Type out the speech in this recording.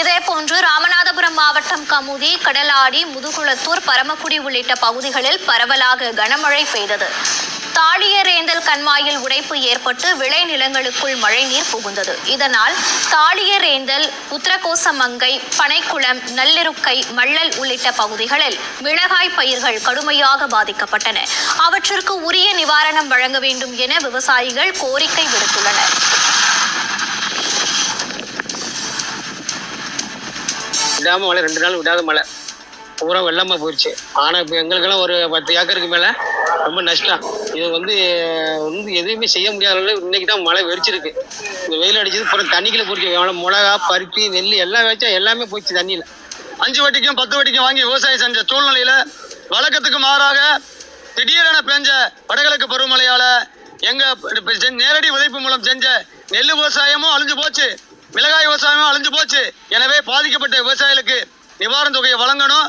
இதேபோன்று ராமநாதபுரம் மாவட்டம் கமுதி கடலாடி முதுகுளத்தூர் பரமக்குடி உள்ளிட்ட பகுதிகளில் பரவலாக கனமழை பெய்தது. தாளியரேந்தல் கண்மாயில் உடைப்பு ஏற்பட்டு விளைநிலங்களுக்குள் மழைநீர் புகுந்தது. இதனால் தாளியரேந்தல் உத்தரகோசமங்கை பனைக்குளம் நல்லிருக்கை மள்ளல் உள்ளிட்ட பகுதிகளில் மிளகாய் பயிர்கள் கடுமையாக பாதிக்கப்பட்டன. அவற்றிற்கு உரிய நிவாரணம் வழங்க வேண்டும் என விவசாயிகள் கோரிக்கை விடுத்துள்ளனர். விடாமல் மழை ரெண்டு நாள் விடாத மழை. பூரா வெள்ளமாக போயிடுச்சு ஆனால் இப்போ எங்களுக்கெல்லாம் ஒரு பத்து ஏக்கருக்கு மேலே ரொம்ப நஷ்டம். இது வந்து வந்து எதுவுமே செய்ய முடியாத அளவுக்கு இன்னைக்கு தான் மழை வெறிச்சிருக்கு இந்த வெயில் அடிச்சது பூரா தண்ணிக்குள்ள போயிடுச்சு. எவ்வளோ மிளகா பருத்தி நெல் எல்லாம் வச்சா எல்லாமே போயிடுச்சு தண்ணியில். அஞ்சு வட்டிக்கும் பத்து வட்டிக்கும் வாங்கி விவசாயம் செஞ்ச சூழ்நிலையில் வழக்கத்துக்கு மாறாக திடீரென பெஞ்ச வடகிழக்கு பருவமழையால் எங்கள் நேரடி உதைப்பு மூலம் செஞ்ச நெல் விவசாயமும் அழிஞ்சு போச்சு. மிளகாய் விவசாயமும் அழிஞ்சு போச்சு. எனவே பாதிக்கப்பட்ட விவசாயிகளுக்கு நிவாரண தொகையை வழங்கணும்.